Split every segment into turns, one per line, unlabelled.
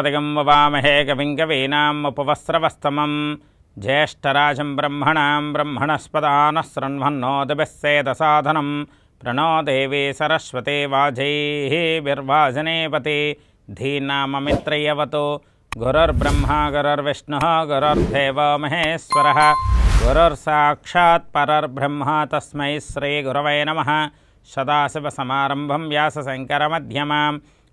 गणपतिगं ववामहे कविं कवीनाम् उपवस्त्रवस्तमं ज्येष्ठराजं ब्रह्मणां ब्रह्मणस्पदानः शृण्वन्नोदभिस्सेदसाधनं प्रणो देवी सरस्वती वाजैः बिर्वाजनेपति धीनाममित्रयवतु। गुरुर्ब्रह्मा, गुरुर्विष्णुः, गुरुर्देवो महेश्वरः। गुरुर्साक्षात् परर्ब्रह्म तस्मै श्रीगुरवे नमः। सदाशिवसमारम्भं व्यासशङ्करमध्यमाम्।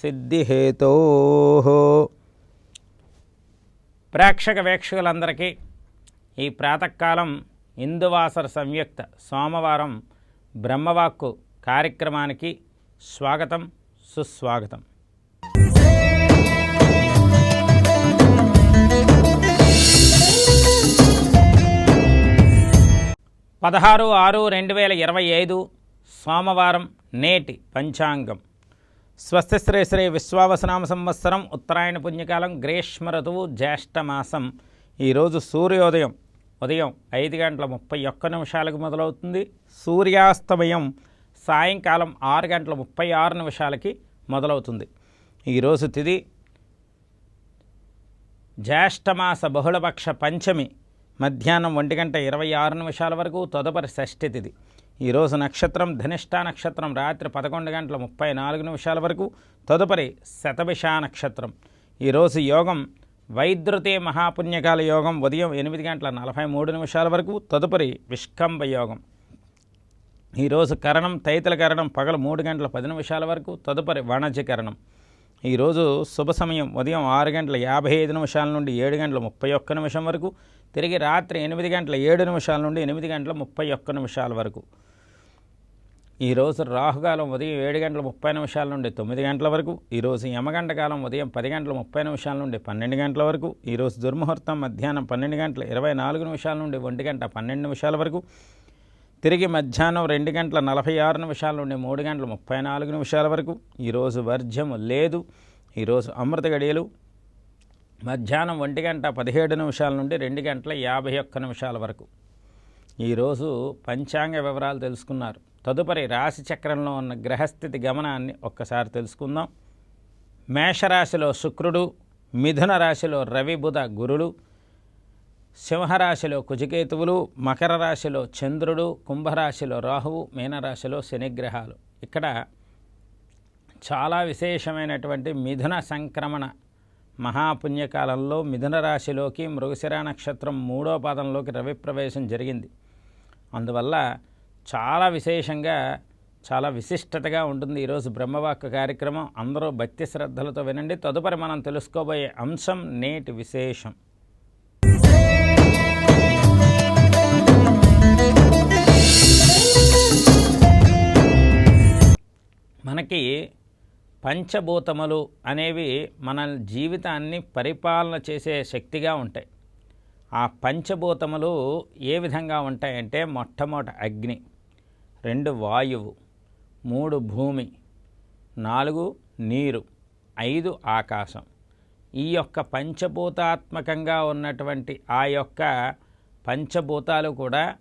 సిద్ధిహేతో. ప్రేక్షక వీక్షకులందరికీ ఈ ప్రాతకాలం ఇందువాసర సంయుక్త సోమవారం బ్రహ్మవాక్కు కార్యక్రమానికి స్వాగతం సుస్వాగతం. పదహారు ఆరు రెండు వేల ఇరవై ఐదు సోమవారం నేటి పంచాంగం. స్వస్తి శ్రీ విశ్వావసనామ సంవత్సరం ఉత్తరాయణ పుణ్యకాలం గ్రీష్మ ఋతువు జ్యేష్ఠమాసం ఈరోజు సూర్యోదయం. ఉదయం ఐదు గంటల ముప్పై ఒక్క నిమిషాలకు మొదలవుతుంది. సూర్యాస్తమయం సాయంకాలం ఆరు గంటల ముప్పై ఆరు నిమిషాలకి మొదలవుతుంది. ఈరోజు తిది జ్యేష్ఠమాస బహుళపక్ష పంచమి. మధ్యాహ్నం ఒంటి గంట ఇరవై ఆరు నిమిషాల వరకు తదుపరి షష్ఠి తిథి ఈరోజు నక్షత్రం ధనిష్ట నక్షత్రం రాత్రి పదకొండు గంటల ముప్పై నాలుగు నిమిషాల వరకు తదుపరి శతభిష నక్షత్రం. ఈరోజు యోగం వైద్రుతే మహాపుణ్యకాల యోగం ఉదయం ఎనిమిది గంటల నలభై మూడు నిమిషాల వరకు తదుపరి విష్కంభ యోగం. ఈరోజు కరణం తైతల కరణం పగలు మూడు గంటల పది నిమిషాల వరకు తదుపరి వాణిజ్యకరణం ఈరోజు శుభ సమయం ఉదయం ఆరు గంటల యాభై ఐదు నిమిషాల నుండి ఏడు గంటల ముప్పై ఒక్క నిమిషం వరకు తిరిగి రాత్రి ఎనిమిది గంటల ఏడు నిమిషాల నుండి ఎనిమిది గంటల ముప్పై ఒక్క నిమిషాల వరకు. ఈరోజు రాహుకాలం ఉదయం ఏడు గంటల ముప్పై నిమిషాల నుండి తొమ్మిది గంటల వరకు ఈరోజు యమగంట కాలం ఉదయం పది గంటల ముప్పై నిమిషాల నుండి పన్నెండు గంటల వరకు ఈరోజు దుర్ముహూర్తం మధ్యాహ్నం పన్నెండు గంటల ఇరవై నాలుగు నిమిషాల నుండి ఒంటి గంట పన్నెండు నిమిషాల వరకు తిరిగి మధ్యాహ్నం రెండు గంటల నలభై ఆరు నిమిషాల నుండి మూడు గంటల ముప్పై నాలుగు నిమిషాల వరకు ఈరోజు వర్జ్యము లేదు ఈరోజు అమృత గడియలు మధ్యాహ్నం ఒంటి గంట పదిహేడు నిమిషాల నుండి రెండు గంటల యాభై ఒక్క నిమిషాల వరకు. ఈరోజు పంచాంగ వివరాలు తెలుసుకున్నారు. తదుపరి రాశి చక్రంలో ఉన్న గ్రహస్థితి గమనాన్ని ఒక్కసారి తెలుసుకుందాం. మేషరాశిలో శుక్రుడు మిథున రాశిలో రవి బుధ గురుడు సింహరాశిలో కుజకేతువులు మకర రాశిలో చంద్రుడు కుంభరాశిలో రాహువు మీనరాశిలో శనిగ్రహాలు. ఇక్కడ చాలా విశేషమైనటువంటి మిథున సంక్రమణ మహాపుణ్యకాలంలో మిథున రాశిలోకి మృగశిర నక్షత్రం మూడో పాదంలోకి రవి ప్రవేశం జరిగింది. అందువల్ల చాలా విశేషంగా చాలా విశిష్టతగా ఉంటుంది ఈరోజు బ్రహ్మవాక్ కార్యక్రమం. అందరూ భక్తి శ్రద్ధలతో వినండి. తదుపరి మనం తెలుసుకోబోయే అంశం నేటి విశేషం. మనకి పంచభూతములు అనేవి మన జీవితాన్ని పరిపాలన చేసే శక్తిగా ఉంటాయి. ఆ పంచభూతములు ఏ విధంగా ఉంటాయంటే మొట్టమొదటి అగ్ని. రెండు వాయువు మూడు భూమి నాలుగు నీరు ఐదు ఆకాశం. ఈ యొక్క పంచభూతాత్మకంగా ఉన్నటువంటి ఆ యొక్క పంచభూతాలు కూడా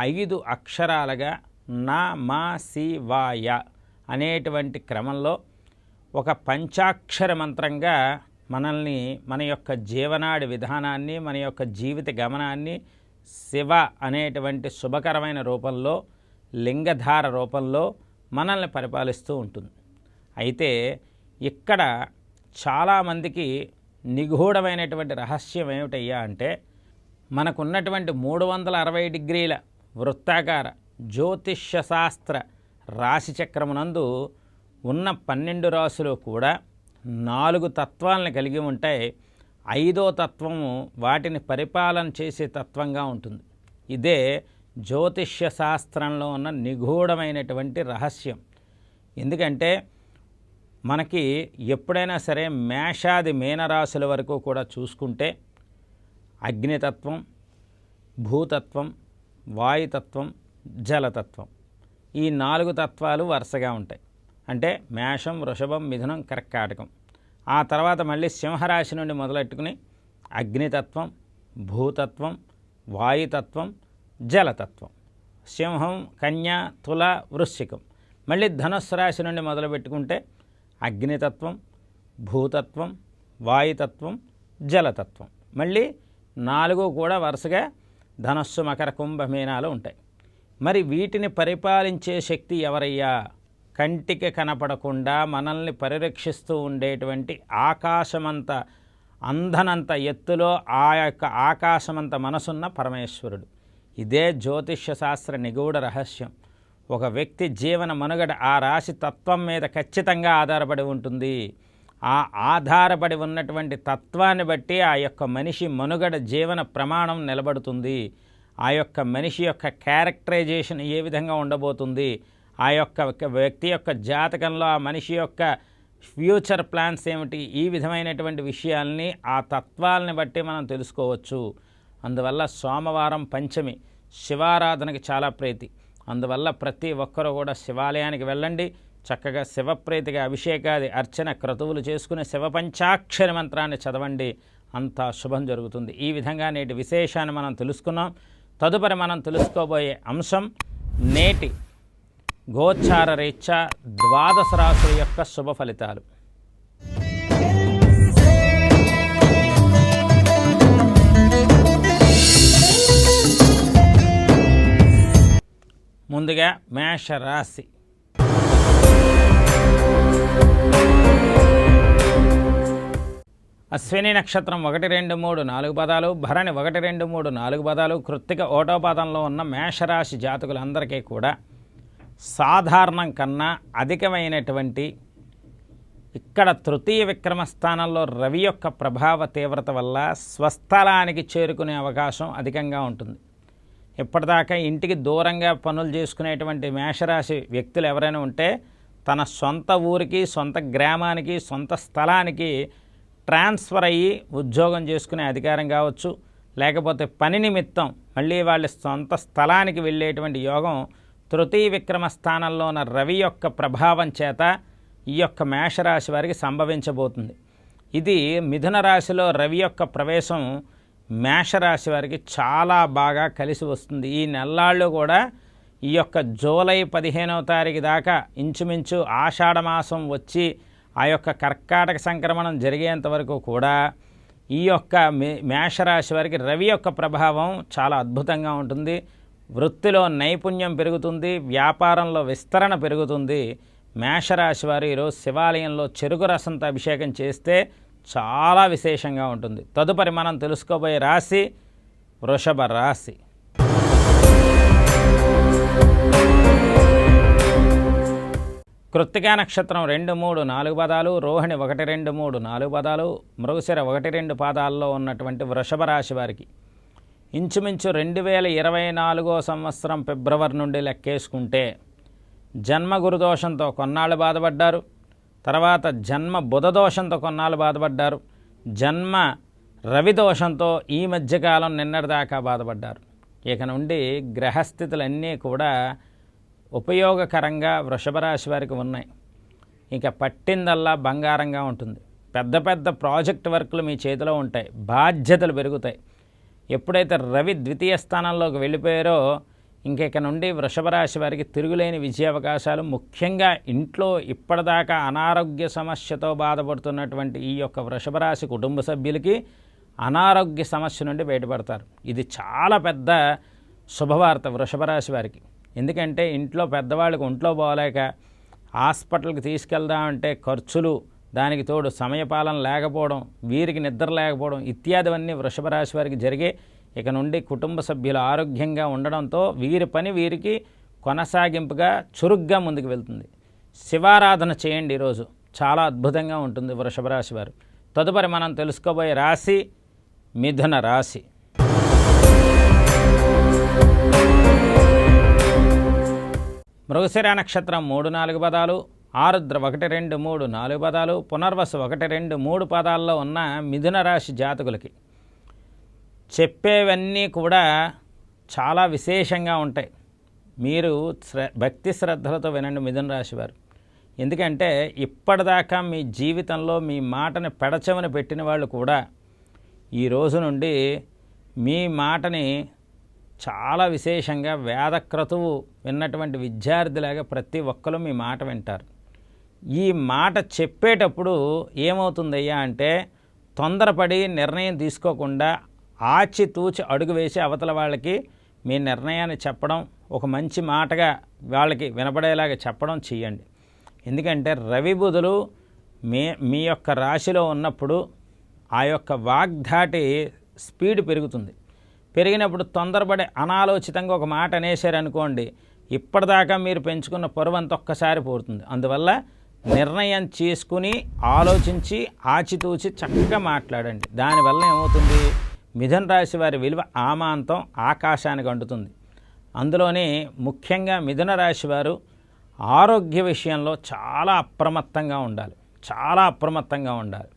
ఐదు అక్షరాలుగా నా మా సి వాయ అనేటువంటి క్రమంలో ఒక పంచాక్షర మంత్రంగా మనల్ని మన యొక్క జీవనాడి విధానాన్ని మన యొక్క జీవిత గమనాన్ని శివ అనేటువంటి శుభకరమైన రూపంలో లింగధార రూపంలో మనల్ని పరిపాలిస్తూ ఉంటుంది. అయితే ఇక్కడ చాలామందికి నిగూఢమైనటువంటి రహస్యం ఏమిటయ్యా అంటే మనకున్నటువంటి మూడు వందల అరవై డిగ్రీల వృత్తాకార జ్యోతిష్య శాస్త్ర రాశి చక్రమునందు ఉన్న పన్నెండు రాశులు కూడా నాలుగు తత్వాలను కలిగి ఉంటాయి. ఐదో తత్వము వాటిని పరిపాలన చేసే తత్వంగా ఉంటుంది. ఇదే జ్యోతిష్య శాస్త్రంలో ఉన్న నిగూఢమైనటువంటి రహస్యం. ఎందుకంటే మనకి ఎప్పుడైనా సరే మేషాది మీనరాశుల వరకు కూడా చూసుకుంటే అగ్నితత్వం భూతత్వం వాయుతత్వం జలతత్వం ఈ నాలుగు తత్వాలు వరుసగా ఉంటాయి. అంటే మేషం వృషభం మిథునం కర్కాటకం ఆ తర్వాత మళ్ళీ సింహరాశి నుండి మొదలెట్టుకుని అగ్నితత్వం భూతత్వం వాయుతత్వం జలతత్వం. సింహం కన్య తుల వృశ్చికం. మళ్ళీ ధనుస్సు రాశి నుండి మొదలుపెట్టుకుంటే అగ్నితత్వం భూతత్వం వాయుతత్వం జలతత్వం. మళ్ళీ నాలుగు కూడా వరుసగా ధనస్సు మకర కుంభమీనాలు ఉంటాయి. మరి వీటిని పరిపాలించే శక్తి ఎవరయ్యా? కంటికి కనపడకుండా మనల్ని పరిరక్షిస్తూ ఉండేటువంటి ఆకాశమంత అందనంత ఎత్తులో ఆ యొక్క ఆకాశమంత మనసున్న పరమేశ్వరుడు. ఇదే జ్యోతిష్య శాస్త్ర నిగూఢ రహస్యం. ఒక వ్యక్తి జీవన మనుగడ ఆ రాశి తత్వం మీద ఖచ్చితంగా ఆధారపడి ఉంటుంది. ఆ ఆధారపడి ఉన్నటువంటి తత్వాన్ని బట్టి ఆ యొక్క మనిషి మనుగడ జీవన ప్రమాణం నిలబడుతుంది. ఆ యొక్క మనిషి యొక్క క్యారెక్టరైజేషన్ ఏ విధంగా ఉండబోతుంది? ఆ యొక్క వ్యక్తి యొక్క జాతకంలో ఆ మనిషి యొక్క ఫ్యూచర్ ప్లాన్స్ ఏమిటి? ఈ విధమైనటువంటి విషయాల్ని ఆ తత్వాలని బట్టి మనం తెలుసుకోవచ్చు. అందువల్ల సోమవారం పంచమి శివారాధనకి చాలా ప్రీతి. అందువల్ల ప్రతి ఒక్కరూ కూడా శివాలయానికి వెళ్ళండి. చక్కగా శివప్రీతిగా అభిషేకాది అర్చన క్రతువులు చేసుకుని శివ పంచాక్షరి మంత్రాన్ని చదవండి. అంతా శుభం జరుగుతుంది. ఈ విధంగా నేటి విశేషాన్ని మనం తెలుసుకున్నాం. తదుపరి మనం తెలుసుకోబోయే అంశం నేటి గోచార రీత్యా ద్వాదశ రాశుల యొక్క శుభ ఫలితాలు. ముందుగా మేష రాశి అశ్విని నక్షత్రం ఒకటి రెండు మూడు నాలుగు పదాలు భరణి ఒకటి రెండు మూడు నాలుగు పదాలు కృత్తిక ఓటో పదంలో ఉన్న మేషరాశి జాతకులందరికీ కూడా సాధారణం కన్నా అధికమైనటువంటి ఇక్కడ తృతీయ విక్రమ స్థానంలో రవి యొక్క ప్రభావ తీవ్రత వల్ల స్వస్థలానికి చేరుకునే అవకాశం అధికంగా ఉంటుంది. ఇప్పటిదాకా ఇంటికి దూరంగా పనులు చేసుకునేటువంటి మేషరాశి వ్యక్తులు ఎవరైనా ఉంటే తన సొంత ఊరికి సొంత గ్రామానికి సొంత స్థలానికి ట్రాన్స్ఫర్ అయ్యి ఉద్యోగం చేసుకునే అధికారం కావచ్చు. లేకపోతే పని నిమిత్తం మళ్ళీ వాళ్ళ సొంత స్థలానికి వెళ్ళేటువంటి యోగం తృతీయ విక్రమ స్థానంలో ఉన్న రవి యొక్క ప్రభావం చేత ఈ యొక్క మేషరాశి వారికి సంభవించబోతుంది. ఇది మిథున రాశిలో రవి యొక్క ప్రవేశం మేషరాశి వారికి చాలా బాగా కలిసి వస్తుంది. ఈ నెల్లాళ్ళు కూడా ఈ యొక్క జూలై పదిహేనవ తారీఖు దాకా ఇంచుమించు ఆషాఢమాసం వచ్చి ఆ యొక్క కర్కాటక సంక్రమణం జరిగేంత వరకు కూడా ఈ యొక్క మేషరాశి వారికి రవి యొక్క ప్రభావం చాలా అద్భుతంగా ఉంటుంది. వృత్తిలో నైపుణ్యం పెరుగుతుంది. వ్యాపారంలో విస్తరణ పెరుగుతుంది. మేషరాశి వారు ఈరోజు శివాలయంలో చెరుకు రసంతో అభిషేకం చేస్తే చాలా విశేషంగా ఉంటుంది. తదుపరి మనం తెలుసుకోబోయే రాశి వృషభ రాశి. కృత్తికా నక్షత్రం రెండు మూడు నాలుగు పదాలు రోహిణి ఒకటి రెండు మూడు నాలుగు పదాలు మృగశిర ఒకటి రెండు పాదాల్లో ఉన్నటువంటి వృషభ రాశి వారికి ఇంచుమించు రెండు వేల ఇరవై నాలుగో సంవత్సరం ఫిబ్రవరి నుండి లెక్కేసుకుంటే జన్మ గురుదోషంతో కొన్నాళ్ళు బాధపడ్డారు. తర్వాత జన్మ బుధదోషంతో కొన్నాళ్ళు బాధపడ్డారు. జన్మ రవి దోషంతో ఈ మధ్యకాలం నిన్నటిదాకా బాధపడ్డారు. ఇక నుండి గ్రహస్థితులన్నీ కూడా ఉపయోగకరంగా వృషభ రాశి వారికి ఉన్నాయి. ఇంకా పట్టిందల్లా బంగారంగా ఉంటుంది. పెద్ద పెద్ద ప్రాజెక్ట్ వర్క్లు మీ చేతిలో ఉంటాయి. బాధ్యతలు పెరుగుతాయి. ఎప్పుడైతే రవి ద్వితీయ స్థానంలోకి వెళ్ళిపోయారో ఇంకెక నుండి వృషభ రాశి వారికి తిరుగులేని విజయావకాశాలు ముఖ్యంగా ఇంట్లో ఇప్పటిదాకా అనారోగ్య సమస్యతో బాధపడుతున్నటువంటి ఈ యొక్క వృషభ రాశి కుటుంబ సభ్యులకి అనారోగ్య సమస్య నుండి బయటపడతారు. ఇది చాలా పెద్ద శుభవార్త వృషభ రాశి వారికి. ఎందుకంటే ఇంట్లో పెద్దవాళ్ళకి ఒంట్లో బాగోలేక హాస్పిటల్కి తీసుకెళ్దామంటే ఖర్చులు దానికి తోడు సమయపాలన లేకపోవడం వీరికి నిద్ర లేకపోవడం ఇత్యాదివన్నీ వృషభ రాశి వారికి జరిగే ఇక నుండి కుటుంబ సభ్యులు ఆరోగ్యంగా ఉండడంతో వీరి పని వీరికి కొనసాగింపుగా చురుగ్గా ముందుకు వెళ్తుంది. శివారాధన చేయండి ఈరోజు. చాలా అద్భుతంగా ఉంటుంది వృషభ రాశి వారు. తదుపరి మనం తెలుసుకోబోయే రాశి మిథున రాశి. మృగశిర నక్షత్రం మూడు నాలుగు పదాలు ఆరుద్ర ఒకటి రెండు మూడు నాలుగు పదాలు పునర్వసు ఒకటి రెండు మూడు పదాల్లో ఉన్న మిథున రాశి జాతకులకి. చెప్పేవన్నీ కూడా చాలా విశేషంగా ఉంటాయి. మీరు శ్ర భక్తి శ్రద్ధలతో వినండి మిథున రాశివారు ఎందుకంటే ఇప్పటిదాకా మీ జీవితంలో మీ మాటని పెడచమని పెట్టిన వాళ్ళు కూడా ఈ రోజు నుండి మీ మాటని చాలా విశేషంగా వేదక్రతువు విన్నటువంటి విద్యార్థిలాగా ప్రతి ఒక్కరు మీ మాట వింటారు. ఈ మాట చెప్పేటప్పుడు ఏమవుతుందయ్యా అంటే తొందరపడి నిర్ణయం తీసుకోకుండా ఆచితూచి అడుగు వేసి అవతల వాళ్ళకి మీ నిర్ణయాన్ని చెప్పడం ఒక మంచి మాటగా వాళ్ళకి వినపడేలాగా చెప్పడం చేయండి ఎందుకంటే రవి బుధులు మీ మీ యొక్క రాశిలో ఉన్నప్పుడు ఆ యొక్క వాగ్ధాటి స్పీడ్ పెరుగుతుంది. పెరిగినప్పుడు తొందరపడి అనాలోచితంగా ఒక మాట అనేశారనుకోండి ఇప్పటిదాకా మీరు పెంచుకున్న పరువు అంత ఒక్కసారి పోతుంది అందువల్ల నిర్ణయం చేసుకుని ఆలోచించి ఆచితూచి చక్కగా మాట్లాడండి. దానివల్ల ఏమవుతుంది? మిథున రాశి వారి విలువ ఆమాంతం ఆకాశానికి అంటుతుంది. అందులోని ముఖ్యంగా మిథున రాశి వారు ఆరోగ్య విషయంలో చాలా అప్రమత్తంగా ఉండాలి. చాలా అప్రమత్తంగా ఉండాలి.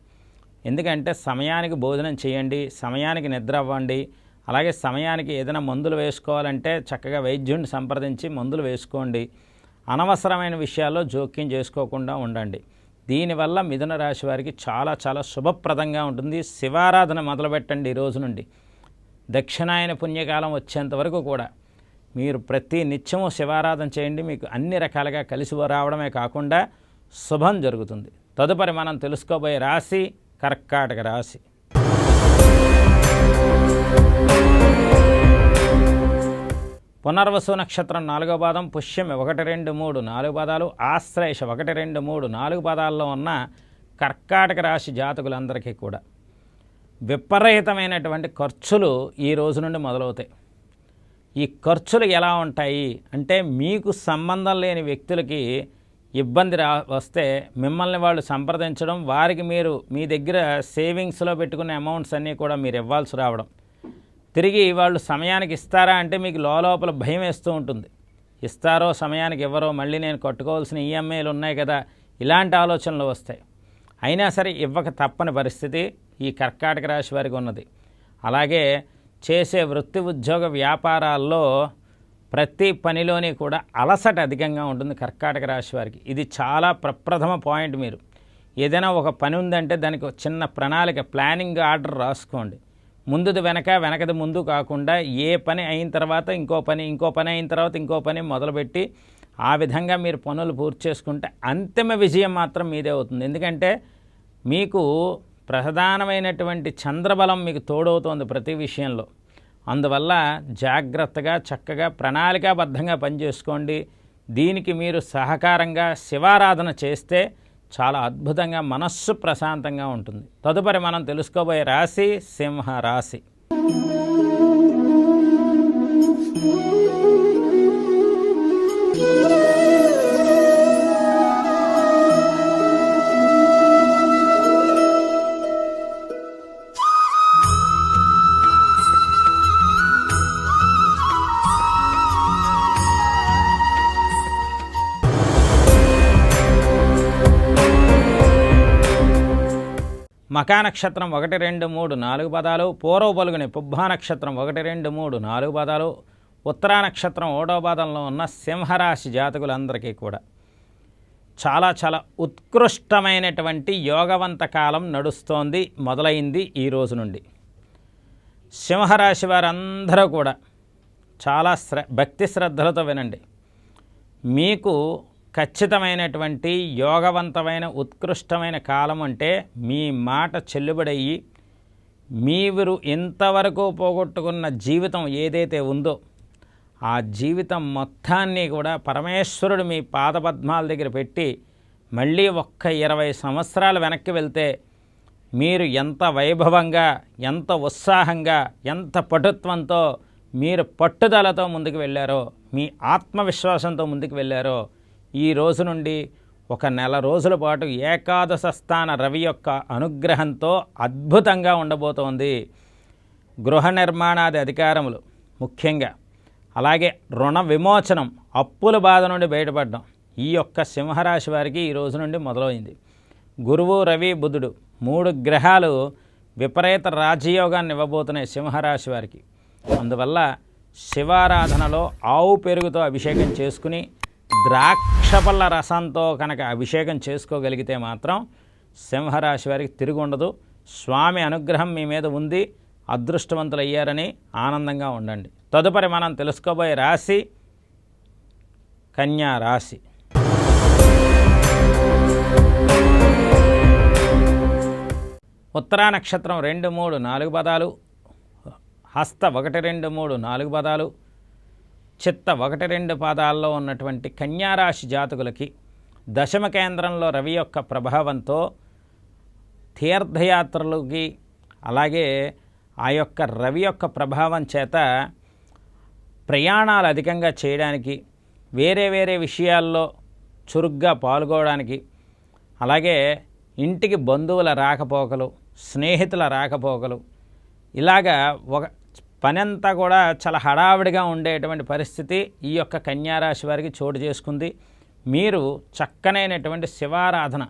ఎందుకంటే సమయానికి భోజనం చేయండి సమయానికి నిద్ర అవ్వండి అలాగే సమయానికి ఏదైనా మందులు వేసుకోవాలంటే చక్కగా వైద్యుడిని సంప్రదించి మందులు వేసుకోండి. అనవసరమైన విషయాల్లో జోక్యం చేసుకోకుండా ఉండండి. దీనివల్ల మిథున రాశి వారికి చాలా చాలా శుభప్రదంగా ఉంటుంది. శివారాధన మొదలుపెట్టండి ఈ రోజు నుండి. దక్షిణాయన పుణ్యకాలం వచ్చేంత వరకు కూడా మీరు ప్రతి నిత్యము శివారాధన చేయండి. మీకు అన్ని రకాలుగా కలిసి రావడమే కాకుండా శుభం జరుగుతుంది. తదుపరి మనం తెలుసుకోబోయే రాశి కర్కాటక రాశి. పునర్వసు నక్షత్రం నాలుగో పాదం పుష్యం ఒకటి రెండు మూడు నాలుగు పదాలు ఆశ్రయష ఒకటి రెండు మూడు నాలుగు పదాల్లో ఉన్న కర్కాటక రాశి జాతకులందరికీ కూడా. విపరీతమైనటువంటి ఖర్చులు ఈ రోజు నుండి మొదలవుతాయి. ఈ ఖర్చులు ఎలా ఉంటాయి అంటే మీకు సంబంధం లేని వ్యక్తులకి ఇబ్బంది రా వస్తే మిమ్మల్ని వాళ్ళు సంప్రదించడం వారికి మీరు మీ దగ్గర సేవింగ్స్లో పెట్టుకునే అమౌంట్స్ అన్నీ కూడా మీరు ఇవ్వాల్సి రావడం. తిరిగి వాళ్ళు సమయానికి ఇస్తారా అంటే మీకు లోపల భయం వేస్తూ ఉంటుంది. ఇస్తారో సమయానికి ఇవ్వరో మళ్ళీ నేను కట్టుకోవాల్సిన ఈఎంఐలు ఉన్నాయి కదా ఇలాంటి ఆలోచనలు వస్తాయి. అయినా సరే ఇవ్వక తప్పని పరిస్థితి ఈ కర్కాటక రాశి వారికి ఉన్నది. అలాగే చేసే వృత్తి ఉద్యోగ వ్యాపారాల్లో ప్రతి పనిలోని కూడా అలసట అధికంగా ఉంటుంది కర్కాటక రాశి వారికి. ఇది చాలా ప్రప్రథమ పాయింట్ మీరు. ఏదైనా ఒక పని ఉందంటే దానికి ఒక చిన్న ప్రణాళిక ప్లానింగ్ ఆర్డర్ రాసుకోండి. ముందుది వెనక వెనకది ముందు కాకుండా ఏ పని అయిన తర్వాత ఇంకో పని ఇంకో పని అయిన తర్వాత ఇంకో పని మొదలుపెట్టి ఆ విధంగా మీరు పనులు పూర్తి చేసుకుంటే అంతిమ విజయం మాత్రం మీదే అవుతుంది. ఎందుకంటే మీకు ప్రధానమైనటువంటి చంద్రబలం మీకు తోడవుతోంది ప్రతి విషయంలో. అందువల్ల జాగ్రత్తగా చక్కగా ప్రణాళికాబద్ధంగా పనిచేసుకోండి దీనికి మీరు సహకారంగా శివారాధన చేస్తే చాలా అద్భుతంగా మనస్సు ప్రశాంతంగా ఉంటుంది. తదుపరి మనం తెలుసుకోబోయే రాశి సింహ రాశి. మకా నక్షత్రం ఒకటి రెండు మూడు నాలుగు పదాలు. పూర్వ పలుగుని పుబ్బా నక్షత్రం ఒకటి రెండు మూడు నాలుగు పదాలు. ఉత్తరా నక్షత్రం ఓడో పాదంలో ఉన్న సింహరాశి జాతకులందరికీ కూడా చాలా చాలా ఉత్కృష్టమైనటువంటి యోగవంత కాలం నడుస్తోంది మొదలైంది ఈ రోజు నుండి. సింహరాశి వారందరూ కూడా చాలా శ్ర భక్తి శ్రద్ధలతో వినండి. మీకు ఖచ్చితమైనటువంటి యోగవంతమైన ఉత్కృష్టమైన కాలం అంటే మీ మాట చెల్లుబడయ్యి మీరు ఇంతవరకు పోగొట్టుకున్న జీవితం ఏదైతే ఉందో ఆ జీవితం మొత్తాన్ని కూడా పరమేశ్వరుడు మీ పాదపద్మాల దగ్గర పెట్టి మళ్ళీ ఒక్క ఇరవై సంవత్సరాలు వెనక్కి వెళ్తే మీరు ఎంత వైభవంగా ఎంత ఉత్సాహంగా ఎంత పటుత్వంతో మీరు పట్టుదలతో ముందుకు వెళ్ళారో మీ ఆత్మవిశ్వాసంతో ముందుకు వెళ్ళారో ఈ రోజు నుండి ఒక నెల రోజుల పాటు ఏకాదశ స్థాన రవి యొక్క అనుగ్రహంతో అద్భుతంగా ఉండబోతోంది గృహ నిర్మాణాది అధికారములు ముఖ్యంగా. అలాగే రుణ విమోచనం అప్పుల బాధ నుండి బయటపడడం ఈ యొక్క సింహరాశి వారికి ఈ రోజు నుండి మొదలైంది. గురువు రవి బుధుడు మూడు గ్రహాలు విపరీత రాజయోగాన్ని ఇవ్వబోతున్నాయి సింహరాశి వారికి. అందువల్ల శివారాధనలో ఆవు పెరుగుతో అభిషేకం చేసుకుని ద్రాక్షపళ్ళ రసంతో కనుక అభిషేకం చేసుకోగలిగితే మాత్రం సింహరాశి వారికి తిరిగి ఉండదు. స్వామి అనుగ్రహం మీ మీద ఉంది. అదృష్టవంతులయ్యారని ఆనందంగా ఉండండి. తదుపరి మనం తెలుసుకోబోయే రాశి కన్యా రాశి. ఉత్తరా నక్షత్రం రెండు మూడు నాలుగు పదాలు హస్త ఒకటి రెండు మూడు నాలుగు పదాలు చిత్త ఒకటి రెండు పాదాల్లో ఉన్నటువంటి కన్యారాశి జాతకులకి దశమ కేంద్రంలో రవి యొక్క ప్రభావంతో తీర్థయాత్రలకి అలాగే ఆ యొక్క రవి యొక్క ప్రభావం చేత ప్రయాణాలు అధికంగా చేయడానికి వేరే వేరే విషయాల్లో చురుగ్గా పాల్గొనడానికి అలాగే ఇంటికి బంధువుల రాకపోకలు స్నేహితుల రాకపోకలు ఇలాగా ఒక పనంతా కూడా చాలా హడావిడిగా ఉండేటువంటి పరిస్థితి ఈ యొక్క కన్యారాశి వారికి చోటు చేసుకుంది. మీరు చక్కనైనటువంటి శివారాధన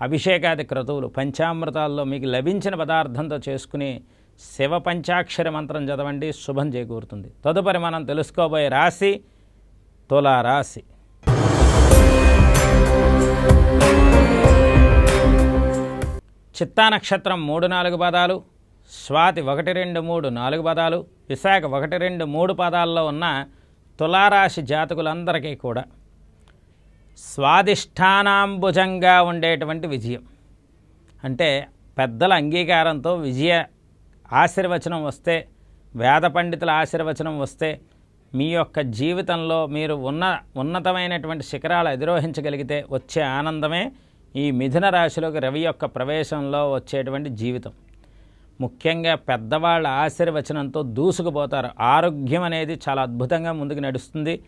అభిషేకాది క్రతువులు పంచామృతాల్లో మీకు లభించిన పదార్థంతో చేసుకుని శివ పంచాక్షర మంత్రం చదవండి శుభం చేకూరుతుంది. తదుపరి మనం తెలుసుకోబోయే రాశి తులారాశి. చిత్తా నక్షత్రం మూడు నాలుగు పదాలు స్వాతి ఒకటి రెండు మూడు నాలుగు పదాలు విశాఖ ఒకటి రెండు మూడు పదాల్లో ఉన్న తులారాశి జాతకులందరికీ కూడా స్వాదిష్టానాంబుజంగా ఉండేటువంటి విజయం. అంటే పెద్దల అంగీకారంతో విజయ ఆశీర్వచనం వస్తే వేద పండితుల ఆశీర్వచనం వస్తే మీ యొక్క జీవితంలో మీరు ఉన్న ఉన్నతమైనటువంటి శిఖరాలు అధిరోహించగలిగితే వచ్చే ఆనందమే ఈ మిథున రాశిలోకి రవి యొక్క ప్రవేశంలో వచ్చేటువంటి జీవితం. ముఖ్యంగా పెద్దవాళ్ళ ఆశీర్వచనంతో దూసుకుపోతారు. ఆరోగ్యం అనేది చాలా అద్భుతంగా ముందుకు నడుస్తుంది.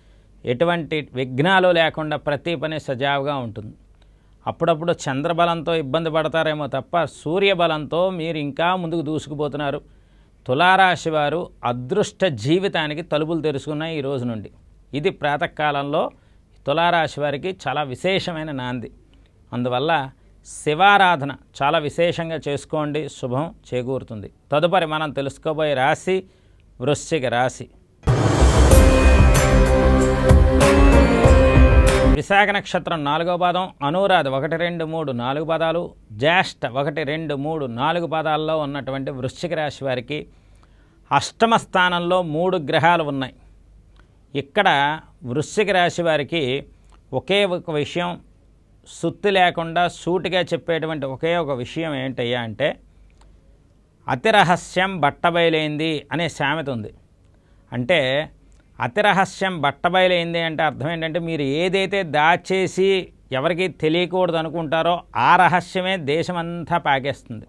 ఎటువంటి విఘ్నాలు లేకుండా ప్రతి పని సజావుగా ఉంటుంది. అప్పుడప్పుడు చంద్రబలంతో ఇబ్బంది పడతారేమో తప్ప సూర్యబలంతో మీరు ఇంకా ముందుకు దూసుకుపోతున్నారు. తులారాశి వారు అదృష్ట జీవితానికి తలుపులు తెరుచుకున్నాయి ఈ రోజు నుండి. ఇది ప్రాతకాలంలో తులారాశి వారికి చాలా విశేషమైన నాంది. అందువల్ల శివారాధన చాలా విశేషంగా చేసుకోండి శుభం చేకూరుతుంది. తదుపరి మనం తెలుసుకోబోయే రాశి వృశ్చిక రాశి. విశాఖ నక్షత్రం నాలుగో పాదం అనురాధ ఒకటి రెండు మూడు నాలుగు పదాలు జ్యేష్ఠ ఒకటి రెండు మూడు నాలుగు పదాల్లో ఉన్నటువంటి వృశ్చిక రాశి వారికి అష్టమ స్థానంలో మూడు గ్రహాలు ఉన్నాయి. ఇక్కడ వృశ్చిక రాశి వారికి ఒకే ఒక విషయం సుత్తు లేకుండా సూటిగా చెప్పేటువంటి ఒకే ఒక విషయం ఏంటయ్యా అంటే అతి రహస్యం బట్టబయలైంది అనే సామెత ఉంది. అంటే అతి రహస్యం బట్టబయలైంది అంటే అర్థం ఏంటంటే మీరు ఏదైతే దాచేసి ఎవరికి తెలియకూడదు అనుకుంటారో ఆ రహస్యమే దేశమంతా పాకేస్తుంది.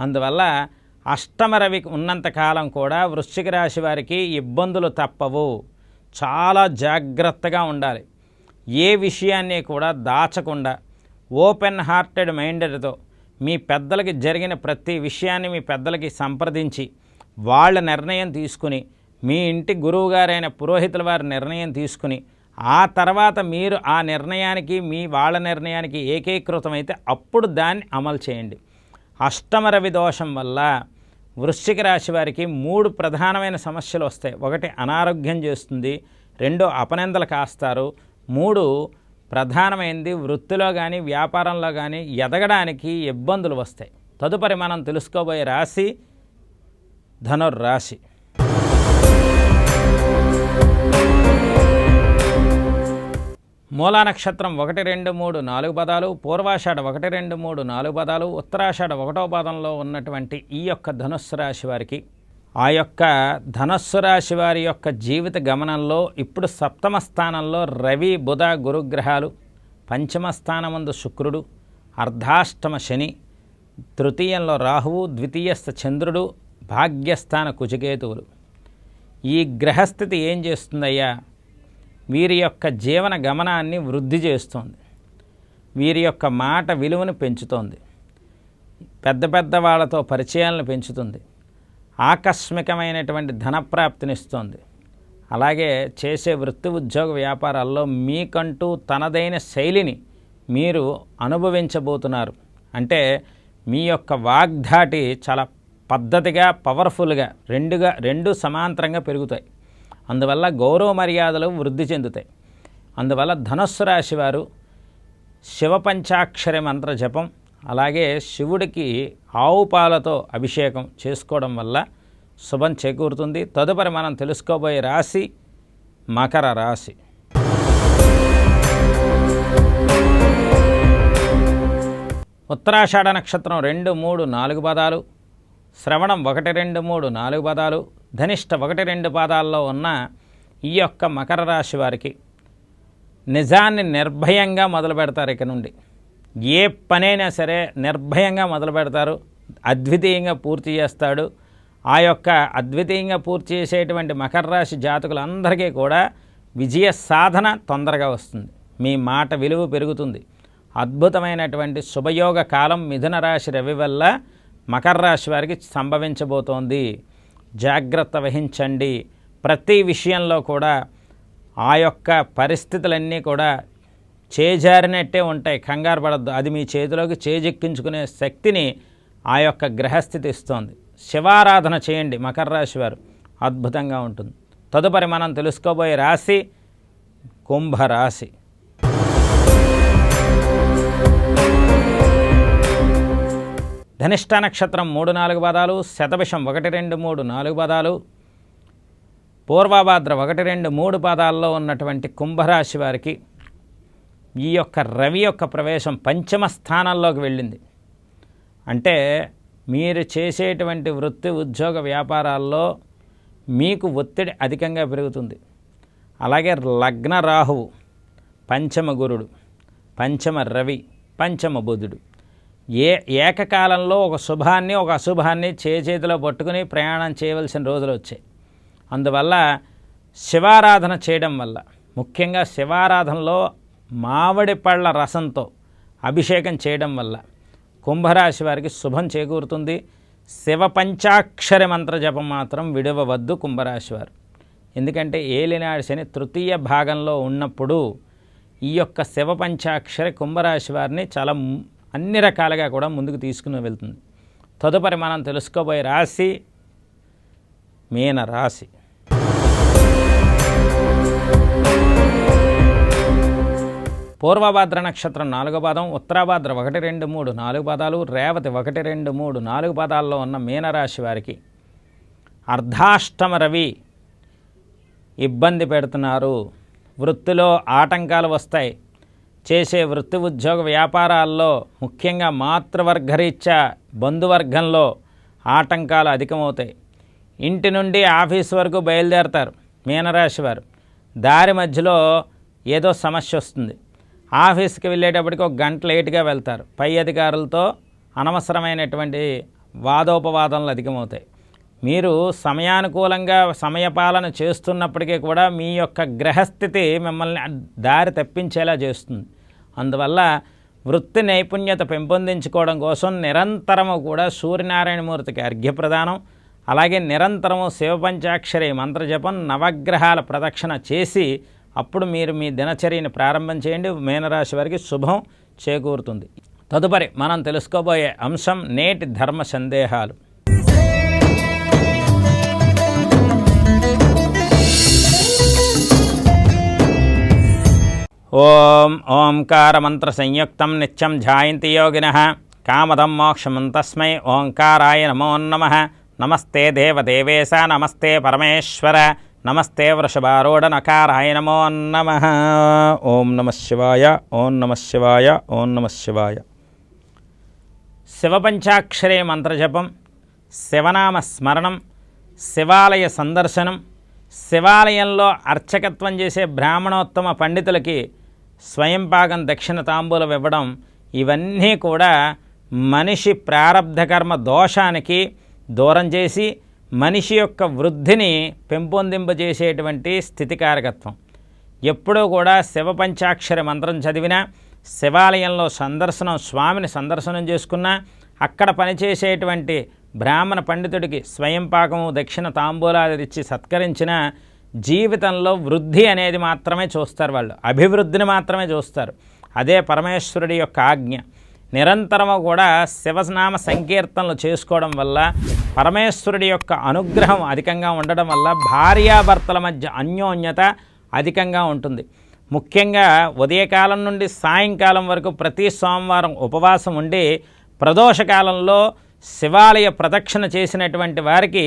అందువల్ల అష్టమ రవి ఉన్నంతకాలం కూడా వృశ్చిక రాశి వారికి ఇబ్బందులు తప్పవు. చాలా జాగ్రత్తగా ఉండాలి. ఏ విషయాన్ని కూడా దాచకుండా ఓపెన్ హార్టెడ్ మైండెడ్తో మీ పెద్దలకి జరిగిన ప్రతి విషయాన్ని మీ పెద్దలకి సంప్రదించి వాళ్ళ నిర్ణయం తీసుకుని మీ ఇంటి గురువుగారైన పురోహితుల వారి నిర్ణయం తీసుకుని ఆ తర్వాత మీరు ఆ నిర్ణయానికి మీ వాళ్ళ నిర్ణయానికి ఏకీకృతమైతే అప్పుడు దాన్ని అమలు చేయండి. అష్టమ రవి దోషం వల్ల వృశ్చిక రాశి వారికి మూడు ప్రధానమైన సమస్యలు వస్తాయి. ఒకటి అనారోగ్యం చేస్తుంది రెండో అపనిందలు కాస్తారు మూడు ప్రధానమైనది వృత్తిలో కానీ వ్యాపారంలో కానీ ఎదగడానికి ఇబ్బందులు వస్తాయి. తదుపరి మనం తెలుసుకోబోయే రాశి ధనుర్రాశి. మూలా నక్షత్రం ఒకటి రెండు మూడు నాలుగు పదాలు పూర్వాషాఢ ఒకటి రెండు మూడు నాలుగు పదాలు ఉత్తరాషాఢ ఒకటో పదంలో ఉన్నటువంటి ఈ యొక్క ధనుస్సు రాశి వారికి ఆ యొక్క ధనస్సు రాశి వారి యొక్క జీవిత గమనంలో ఇప్పుడు సప్తమ స్థానంలో రవి బుధ గురుగ్రహాలు. పంచమ స్థానమందు శుక్రుడు అర్ధాష్టమ శని తృతీయంలో రాహువు ద్వితీయస్థ చంద్రుడు భాగ్యస్థాన కుజకేతువులు. ఈ గ్రహస్థితి ఏం చేస్తుందయ్యా? వీరి యొక్క జీవన గమనాన్ని వృద్ధి చేస్తుంది. వీరి యొక్క మాట విలువను పెంచుతోంది. పెద్ద పెద్ద వాళ్ళతో పరిచయాలను పెంచుతుంది. ఆకస్మికమైనటువంటి ధనప్రాప్తినిస్తుంది. అలాగే చేసే వృత్తి ఉద్యోగ వ్యాపారాల్లో మీకంటూ తనదైన శైలిని మీరు అనుభవించబోతున్నారు. అంటే మీ యొక్క వాగ్ధాటి చాలా పద్ధతిగా పవర్ఫుల్గా రెండుగా రెండు సమాంతరంగా పెరుగుతాయి. అందువల్ల గౌరవ మర్యాదలు వృద్ధి చెందుతాయి. అందువల్ల ధనుస్సు రాశి వారు శివపంచాక్షరి మంత్ర జపం అలాగే శివుడికి ఆవు పాలతో అభిషేకం చేసుకోవడం వల్ల శుభం చేకూరుతుంది. తదుపరి మనం తెలుసుకోబోయే రాశి మకర రాశి. ఉత్తరాషాఢ నక్షత్రం రెండు మూడు నాలుగు పదాలు. శ్రవణం ఒకటి రెండు మూడు నాలుగు పదాలు. ధనిష్ట ఒకటి రెండు పాదాల్లో ఉన్న ఈ యొక్క మకర రాశి వారికి నిజాన్ని నిర్భయంగా మొదలు పెడతారు ఇక నుండి. ఏ పనైనా సరే నిర్భయంగా మొదలు పెడతారు అద్వితీయంగా పూర్తి చేస్తాడు. ఆ యొక్క అద్వితీయంగా పూర్తి చేసేటువంటి మకర రాశి జాతకులందరికీ కూడా విజయ సాధన తొందరగా వస్తుంది. మీ మాట విలువ పెరుగుతుంది. అద్భుతమైనటువంటి శుభయోగ కాలం మిథున రాశి రవి వల్ల మకర రాశి వారికి సంభవించబోతోంది. జాగ్రత్త వహించండి. ప్రతి విషయంలో కూడా ఆ యొక్క పరిస్థితులన్నీ కూడా చేజారినట్టే ఉంటాయి కంగారు పడద్దు. అది మీ చేతిలోకి చేజెక్కించుకునే శక్తిని ఆ యొక్క గ్రహస్థితి ఇస్తోంది. శివారాధన చేయండి మకర రాశి వారు. అద్భుతంగా ఉంటుంది. తదుపరి మనం తెలుసుకోబోయే రాశి కుంభరాశి. ధనిష్ట నక్షత్రం మూడు నాలుగు పదాలు శతభిషం ఒకటి రెండు మూడు నాలుగు పదాలు పూర్వభాద్ర ఒకటి రెండు మూడు పదాల్లో ఉన్నటువంటి కుంభరాశి వారికి ఈ యొక్క రవి యొక్క ప్రవేశం పంచమ స్థానంలోకి వెళ్ళింది. అంటే మీరు చేసేటువంటి వృత్తి ఉద్యోగ వ్యాపారాల్లో మీకు ఒత్తిడి అధికంగా పెరుగుతుంది. అలాగే లగ్న రాహువు పంచమ గురుడు పంచమ రవి పంచమ బుధుడు. ఏ ఏకకాలంలో ఒక శుభాన్ని ఒక అశుభాన్ని చేతిలో పట్టుకుని ప్రయాణం చేయవలసిన రోజులు వచ్చాయి. అందువల్ల శివారాధన చేయడం వల్ల ముఖ్యంగా శివారాధనలో మామిడి పళ్ళ రసంతో అభిషేకం చేయడం వల్ల కుంభరాశి వారికి శుభం చేకూరుతుంది. శివ పంచాక్షరి మంత్ర జపం మాత్రం విడవవద్దు కుంభరాశి వారు. ఎందుకంటే ఏలినాడు శని తృతీయ భాగంలో ఉన్నప్పుడు ఈ యొక్క శివ పంచాక్షరి కుంభరాశి వారిని చాలా అన్ని రకాలుగా కూడా ముందుకు తీసుకుని వెళ్తుంది. తదుపరి మనం తెలుసుకోబోయే రాశి మీన రాశి పూర్వభాద్ర నక్షత్రం నాలుగో పాదం ఉత్తరాభాద్ర ఒకటి రెండు మూడు నాలుగు పాదాలు రేవతి ఒకటి రెండు మూడు నాలుగు పాదాల్లో ఉన్న మీనరాశి వారికి అర్ధాష్టమ రవి ఇబ్బంది పెడుతున్నారు. వృత్తిలో ఆటంకాలు వస్తాయి. చేసే వృత్తి ఉద్యోగ వ్యాపారాల్లో ముఖ్యంగా మాతృవర్గరీత్యా బంధువర్గంలో ఆటంకాలు అధికమవుతాయి. ఇంటి నుండి ఆఫీస్ వరకు బయలుదేరతారు మీనరాశి వారు. దారి మధ్యలో ఏదో సమస్య వస్తుంది. ఆఫీస్కి వెళ్ళేటప్పటికి ఒక గంట లేటుగా వెళ్తారు. పై అధికారులతో అనవసరమైనటువంటి వాదోపవాదనలు అధికమవుతాయి. మీరు సమయానుకూలంగా సమయపాలన చేస్తున్నప్పటికీ కూడా మీ యొక్క గ్రహస్థితి మిమ్మల్ని దారి తప్పించేలా చేస్తుంది. అందువల్ల వృత్తి నైపుణ్యత పెంపొందించుకోవడం కోసం నిరంతరము కూడా సూర్యనారాయణమూర్తికి అర్ఘ్యప్రదానం అలాగే నిరంతరము శివపంచాక్షరి మంత్రజపం నవగ్రహాల ప్రదక్షిణ చేసి అప్పుడు మీరు మీ దినచర్యని ప్రారంభం చేయండి. మీనరాశి వారికి శుభం చేకూరుతుంది. తదుపరి మనం తెలుసుకోబోయే అంశం నేటి ధర్మ సందేహాలు. ఓం ఓంకారమంత్ర సంయుక్తం నిత్యం ధ్యాయంతి యోగిన. కామదం మోక్షం తస్మై ఓంకారాయ నమో నమ. నమస్తే దేవదేవేశ నమస్తే పరమేశ్వర. నమస్తే వృషభారూఢ నకారాయ నమో నమ. ఓం నమ శివాయ ఓం నమ శివాయ ఓం నమ శివాయ. శివపంచాక్షరే మంత్రజపం శివనామ స్మరణం శివాలయ సందర్శనం శివాలయంలో అర్చకత్వం చేసే బ్రాహ్మణోత్తమ పండితులకి స్వయంపాకం దక్షిణ తాంబూలం ఇవ్వడం ఇవన్నీ కూడా మనిషి ప్రారంధకర్మ దోషానికి దూరం చేసి మనిషి యొక్క వృద్ధిని పెంపొందింపజేసేటువంటి స్థితికారకత్వం. ఎప్పుడూ కూడా శివ పంచాక్షరి మంత్రం చదివినా శివాలయంలో సందర్శనం స్వామిని సందర్శనం చేసుకున్నా అక్కడ పనిచేసేటువంటి బ్రాహ్మణ పండితుడికి స్వయం పాకము దక్షిణ తాంబూలాలు ఇచ్చి సత్కరించిన జీవితంలో వృద్ధి అనేది మాత్రమే చూస్తారు వాళ్ళు. అభివృద్ధిని మాత్రమే చూస్తారు. అదే పరమేశ్వరుడి యొక్క ఆజ్ఞ. నిరంతరము కూడా శివనామ సంకీర్తనలు చేసుకోవడం వల్ల పరమేశ్వరుడి యొక్క అనుగ్రహం అధికంగా ఉండడం వల్ల భార్యాభర్తల మధ్య అన్యోన్యత అధికంగా ఉంటుంది. ముఖ్యంగా ఉదయకాలం నుండి సాయంకాలం వరకు ప్రతి సోమవారం ఉపవాసం ఉండి ప్రదోషకాలంలో శివాలయ ప్రదక్షిణ చేసినటువంటి వారికి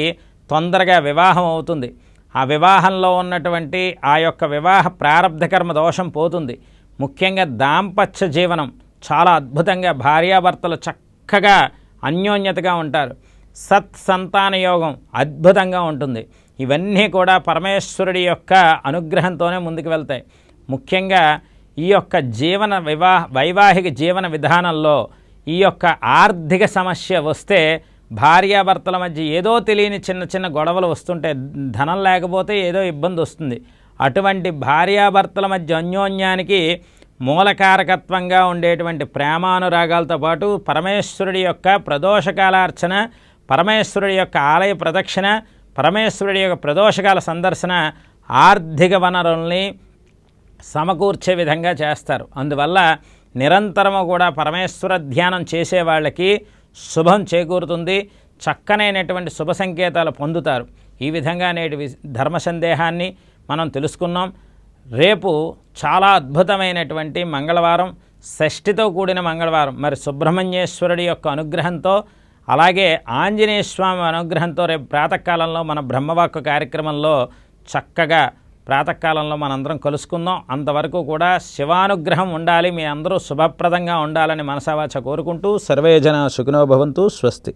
తొందరగా వివాహం అవుతుంది. ఆ వివాహంలో ఉన్నటువంటి ఆ యొక్క వివాహ ప్రారంధకర్మ దోషం పోతుంది. ముఖ్యంగా దాంపత్య జీవనం చాలా అద్భుతంగా భార్యాభర్తలు చక్కగా అన్యోన్యతగా ఉంటారు. సత్సంతాన యోగం అద్భుతంగా ఉంటుంది. ఇవన్నీ కూడా పరమేశ్వరుడి యొక్క అనుగ్రహంతోనే ముందుకు వెళ్తాయి. ముఖ్యంగా ఈ యొక్క జీవన వివాహ వైవాహిక జీవన విధానంలో ఈ యొక్క ఆర్థిక సమస్య వస్తే భార్యాభర్తల మధ్య ఏదో తెలియని చిన్న చిన్న గొడవలు వస్తుంటే ధనం లేకపోతే ఏదో ఇబ్బంది వస్తుంది. అటువంటి భార్యాభర్తల మధ్య అన్యోన్యానికి మూలకారకత్వంగా ఉండేటువంటి ప్రేమానురాగాలతో పాటు పరమేశ్వరుడి యొక్క ప్రదోషకాలార్చన పరమేశ్వరుడి యొక్క ఆలయ ప్రదక్షిణ పరమేశ్వరుడి యొక్క ప్రదోషకాల సందర్శన ఆర్థిక వనరుల్ని సమకూర్చే విధంగా చేస్తారు. అందువల్ల నిరంతరము కూడా పరమేశ్వర ధ్యానం చేసే వాళ్ళకి శుభం చేకూరుతుంది. చక్కనైనటువంటి శుభ సంకేతాలు పొందుతారు. ఈ విధంగా నేటి వి- ధర్మ సందేహాన్ని మనం తెలుసుకున్నాం. రేపు చాలా అద్భుతమైనటువంటి మంగళవారం షష్ఠితో కూడిన మంగళవారం. మరి సుబ్రహ్మణ్యేశ్వరుడి యొక్క అనుగ్రహంతో అలాగే ఆంజనేయ స్వామి అనుగ్రహంతో రేపు ప్రాతకాలంలో మన బ్రహ్మవాక్కు కార్యక్రమంలో చక్కగా ప్రాతకాలంలో మనందరం కలుసుకుందాం. అంతవరకు కూడా శివానుగ్రహం ఉండాలి మీ అందరూ శుభప్రదంగా ఉండాలని మనసావాచ కోరుకుంటూ సర్వేజన సుఖినోభవంతు స్వస్తి.